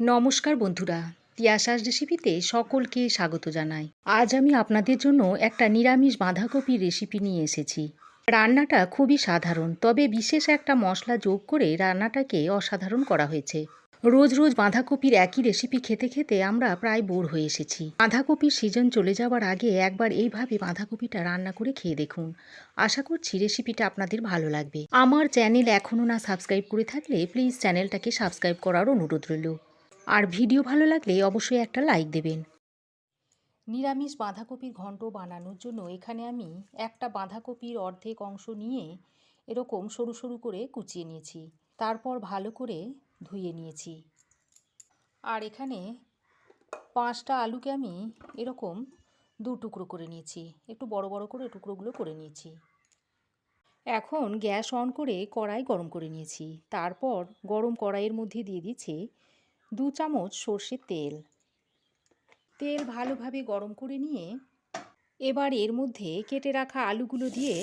নমস্কার বন্ধুরা, তিয়াশাস রেসিপিতে সকলকে স্বাগত জানাই। আজ আমি আপনাদের জন্য একটা নিরামিষ বাঁধাকপির রেসিপি নিয়ে এসেছি। রান্নাটা খুবই সাধারণ, তবে বিশেষ একটা মশলা যোগ করে রান্নাটাকে অসাধারণ করা হয়েছে। রোজ রোজ বাঁধাকপির একই রেসিপি খেতে খেতে আমরা প্রায় বোর হয়ে এসেছি। বাঁধাকপির সিজন চলে যাওয়ার আগে একবার এইভাবে বাঁধাকপিটা রান্না করে খেয়ে দেখুন। আশা করছি রেসিপিটা আপনাদের ভালো লাগবে। আমার চ্যানেল এখনও না সাবস্ক্রাইব করে থাকলে প্লিজ চ্যানেলটাকে সাবস্ক্রাইব করার অনুরোধ রইল। আর ভিডিও ভালো লাগলে অবশ্যই একটা লাইক দেবেন। নিরামিষ বাঁধাকপির ঘন্ট বানানোর জন্য এখানে আমি একটা বাঁধাকপির অর্ধেক অংশ নিয়ে এরকম সরু সরু করে কুচিয়ে নিয়েছি। তারপর ভালো করে ধুয়ে নিয়েছি। আর এখানে পাঁচটা আলুকে আমি এরকম দু টুকরো করে নিয়েছি। একটু বড় বড় করে টুকরোগুলো করে নিয়েছি। এখন গ্যাস অন করে কড়াই গরম করে নিয়েছি। তারপর গরম কড়াইয়ের মধ্যে দিয়ে দিচ্ছি দু চামচ সর্ষের তেল। তেল ভালোভাবে গরম করে নিয়ে এবার এর মধ্যে কেটে রাখা আলুগুলো দিয়ে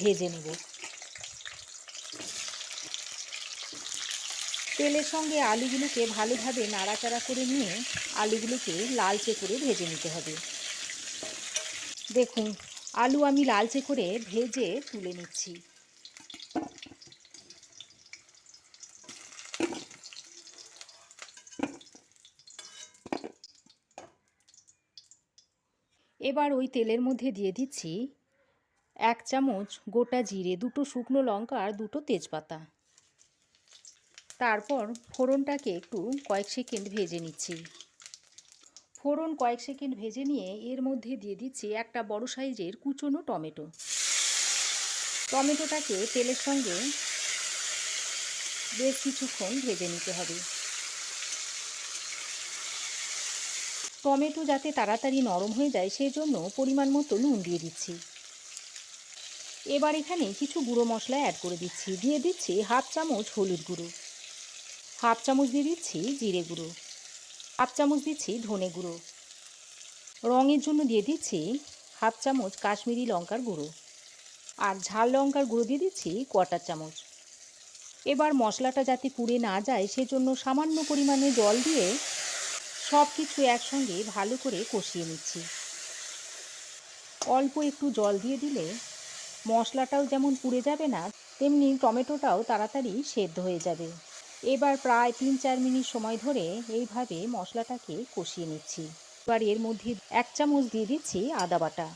ভেজে নেব। তেলের সঙ্গে আলুগুলোকে ভালোভাবে নাড়াচাড়া করে নিয়ে আলুগুলোকে লালচে করে ভেজে নিতে হবে। দেখুন, আলু আমি লালচে করে ভেজে তুলে নিচ্ছি। এবার ওই তেলের মধ্যে দিয়ে দিচ্ছি এক চামচ গোটা জিরে, দুটো শুকনো লঙ্কা আর দুটো তেজপাতা। তারপর ফোড়নটাকে একটু কয়েক সেকেন্ড ভেজে নিচ্ছি। ফোড়ন কয়েক সেকেন্ড ভেজে নিয়ে এর মধ্যে দিয়ে দিচ্ছি একটা বড় সাইজের কুচনো টমেটো। টমেটোটাকে তেলের সঙ্গে বেশ কিছুক্ষণ ভেজে নিতে হবে। টমেটো যাতে তাড়াতাড়ি নরম হয়ে যায় সেই জন্য পরিমাণ মতো নুন দিয়ে দিচ্ছি। এবার এখানে কিছু গুঁড়ো মশলা অ্যাড করে দিচ্ছি। দিয়ে দিচ্ছি হাফ চামচ হলুদ গুঁড়ো। হাফ চামচ দিয়ে দিচ্ছি জিরে গুঁড়ো। হাফ চামচ দিচ্ছি ধনে গুঁড়ো। রঙের জন্য দিয়ে দিচ্ছি হাফ চামচ কাশ্মীরি লঙ্কার গুঁড়ো। আর ঝাল লঙ্কার গুঁড়ো দিয়ে দিচ্ছি কোয়াটার চামচ। এবার মশলাটা যাতে পুড়ে না যায়, সেজন্য সামান্য পরিমাণে জল দিয়ে সব কিছু একসঙ্গে ভালো করে কষিয়ে নিচ্ছি। অল্প একটু জল দিয়ে দিলে মশলাটাও যেমন পুড়ে যাবে না, তেমনি টমেটোটাও তাড়াতাড়ি সেদ্ধ হয়ে যাবে। এবার প্রায় তিন চার মিনিট সময় ধরে এইভাবে মশলাটাকে কষিয়ে নিচ্ছি। এবার এর মধ্যে এক চামচ দিয়ে দিচ্ছি আদা বাটা।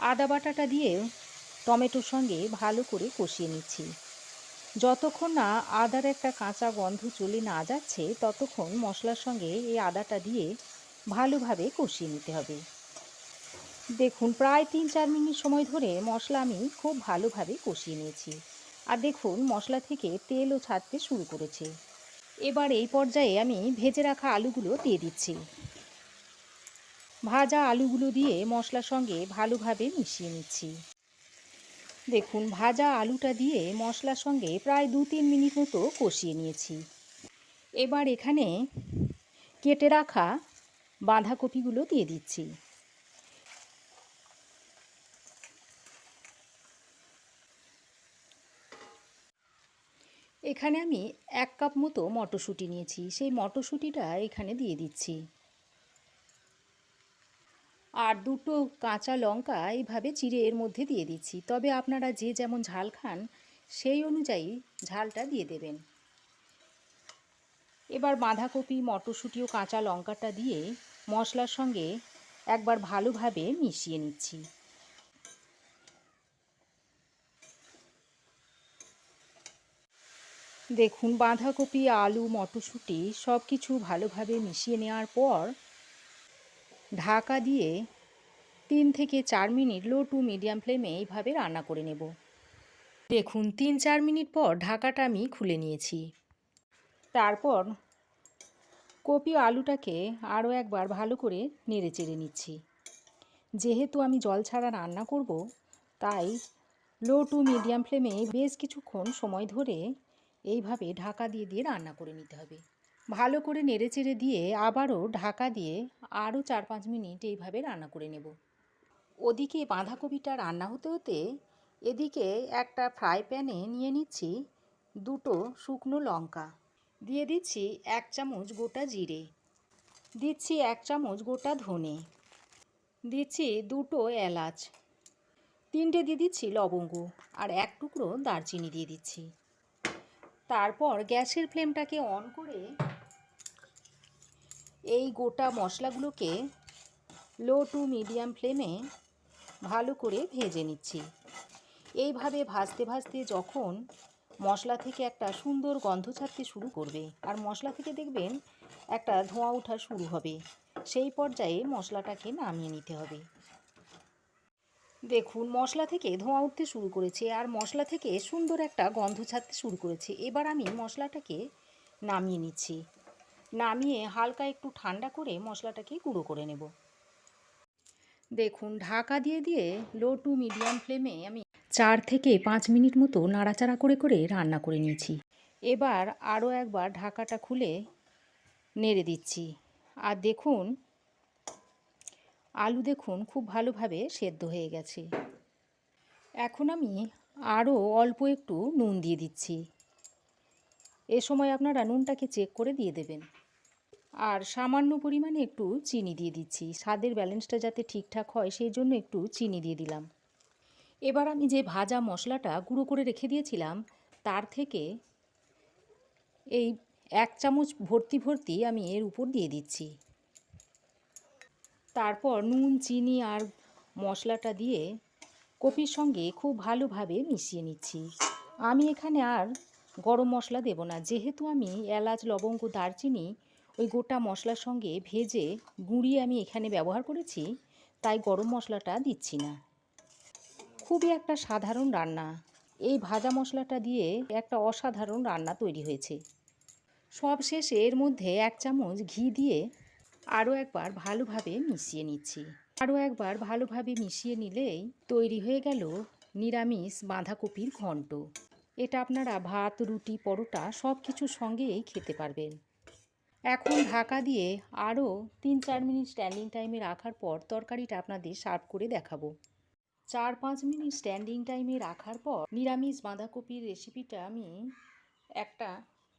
আদা বাটাটা দিয়ে টমেটোর সঙ্গে ভালো করে কষিয়ে নিচ্ছি। যতক্ষণ না আদার একটা কাঁচা গন্ধ চলে না যাচ্ছে, ততক্ষণ মশলার সঙ্গে এই আদাটা দিয়ে ভালোভাবে কষিয়ে নিতে হবে। দেখুন, প্রায় তিন চার মিনিট সময় ধরে মশলা আমি খুব ভালোভাবে কষিয়ে নিয়েছি। আর দেখুন, মশলা থেকে তেলও ছাড়তে শুরু করেছে। এবার এই পর্যায়ে আমি ভেজে রাখা আলুগুলো দিয়ে দিচ্ছি। ভাজা আলুগুলো দিয়ে মশলার সঙ্গে ভালোভাবে মিশিয়ে নিচ্ছি। দেখুন, ভাজা আলুটা দিয়ে মশলার সঙ্গে প্রায় দু তিন মিনিট মতো কষিয়ে নিয়েছি। এবার এখানে কেটে রাখা বাঁধাকপিগুলো দিয়ে দিচ্ছি। এখানে আমি এক কাপ মতো মটরশুঁটি নিয়েছি। সেই মটরশুঁটিটা এখানে দিয়ে দিচ্ছি। আর দুটো কাঁচা লঙ্কা এইভাবে চিড়ে এর মধ্যে দিয়ে দিচ্ছি। তবে আপনারা যে যেমন ঝাল খান, সেই অনুযায়ী ঝালটা দিয়ে দেবেন। এবার বাঁধাকপি, মটরশুঁটি ও কাঁচা লঙ্কাটা দিয়ে মশলার সঙ্গে একবার ভালোভাবে মিশিয়ে নিচ্ছি। দেখুন, বাঁধাকপি, আলু, মটরশুঁটি সব কিছু ভালোভাবে মিশিয়ে নেওয়ার পর ঢাকা দিয়ে তিন থেকে চার মিনিট লো টু মিডিয়াম ফ্লেমে এইভাবে রান্না করে নেব। দেখুন, তিন চার মিনিট পর ঢাকাটা আমি খুলে নিয়েছি। তারপর কপি আলুটাকে আরও একবার ভালো করে নেড়ে চেড়ে নিচ্ছি। যেহেতু আমি জল ছাড়া রান্না করব, তাই লো টু মিডিয়াম ফ্লেমে বেশ কিছুক্ষণ সময় ধরে এইভাবে ঢাকা দিয়ে দিয়ে রান্না করে নিতে হবে। ভালো করে নেড়ে চেড়ে দিয়ে আবারও ঢাকা দিয়ে আরও চার পাঁচ মিনিট এইভাবে রান্না করে নেব। ওদিকে বাঁধাকপিটা রান্না হতে হতে এদিকে একটা ফ্রাই প্যানে নিয়ে নিচ্ছি দুটো শুকনো লঙ্কা। দিয়ে দিচ্ছি এক চামচ গোটা জিরে। দিচ্ছি এক চামচ গোটা ধনে। দিচ্ছি দুটো এলাচ। তিনটে দিয়ে দিচ্ছি লবঙ্গ আর এক টুকরো দারচিনি দিয়ে দিচ্ছি। তারপর গ্যাসের ফ্লেমটাকে অন করে এই গোটা মশলাগুলোকে লো টু মিডিয়াম ফ্লেমে ভালো করে ভেজে নিচ্ছি। এইভাবে ভাজতে ভাজতে যখন মশলা থেকে একটা সুন্দর গন্ধ ছাড়তে শুরু করবে, আর মশলা থেকে দেখবেন একটা ধোঁয়া ওঠা শুরু হবে, সেই পর্যায়ে মশলাটাকে নামিয়ে নিতে হবে। দেখুন, মশলা থেকে ধোঁয়া উঠতে শুরু করেছে, আর মশলা থেকে সুন্দর একটা গন্ধ ছাড়তে শুরু করেছে। এবার আমি মশলাটাকে নামিয়ে নিচ্ছি। নামিয়ে হালকা একটু ঠান্ডা করে মশলাটাকে গুঁড়ো করে নেব। দেখুন, ঢাকা দিয়ে দিয়ে লো টু মিডিয়াম ফ্লেমে আমি চার থেকে পাঁচ মিনিট মতো নাড়াচাড়া করে করে রান্না করে নিয়েছি। এবার আরও একবার ঢাকাটা খুলে নেড়ে দিচ্ছি। আর দেখুন, আলু দেখুন খুব ভালোভাবে সেদ্ধ হয়ে গেছে। এখন আমি আরও অল্প একটু নুন দিয়ে দিচ্ছি। এ সময় আপনারা নুনটাকে চেক করে দিয়ে দেবেন। আর সামান্য পরিমাণে একটু চিনি দিয়ে দিচ্ছি। স্বাদের ব্যালেন্সটা যাতে ঠিকঠাক হয়, সেই জন্য একটু চিনি দিয়ে দিলাম। এবার আমি যে ভাজা মশলাটা গুঁড়ো করে রেখে দিয়েছিলাম, তার থেকে এই এক চামচ ভর্তি ভর্তি আমি এর উপর দিয়ে দিচ্ছি। তারপর নুন, চিনি আর মশলাটা দিয়ে কপির সঙ্গে খুব ভালোভাবে মিশিয়ে নিচ্ছি। আমি এখানে আর গরম মশলা দেব না। যেহেতু আমি এলাচ, লবঙ্গ, দারচিনি ওই গোটা মশলার সঙ্গে ভেজে গুঁড়িয়ে আমি এখানে ব্যবহার করেছি, তাই গরম মশলাটা দিচ্ছি না। খুবই একটা সাধারণ রান্না। এই ভাজা মশলাটা দিয়ে একটা অসাধারণ রান্না তৈরি হয়েছে। সব শেষে এর মধ্যে এক চামচ ঘি দিয়ে আরও একবার ভালোভাবে মিশিয়ে নিচ্ছি। আরও একবার ভালোভাবে মিশিয়ে নিলেই তৈরি হয়ে গেল নিরামিষ বাঁধাকপির ঘন্ট। এটা আপনারা ভাত, রুটি, পরোটা সব কিছুর সঙ্গেই খেতে পারবেন। এখন ঢাকা দিয়ে আরও তিন চার মিনিট স্ট্যান্ডিং টাইমে রাখার পর তরকারিটা আপনাদের সার্ভ করে দেখাবো। চার পাঁচ মিনিট স্ট্যান্ডিং টাইমে রাখার পর নিরামিষ বাঁধাকপির রেসিপিটা আমি একটা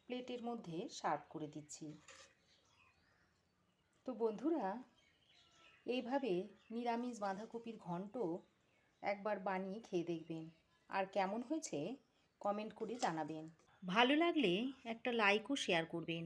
প্লেটের মধ্যে সার্ভ করে দিচ্ছি। তো বন্ধুরা, এইভাবে নিরামিষ বাঁধাকপির ঘন্ট একবার বানিয়ে খেয়ে দেখবেন। আর কেমন হয়েছে কমেন্ট করে জানাবেন। ভালো লাগলে একটা লাইক ও শেয়ার করবেন।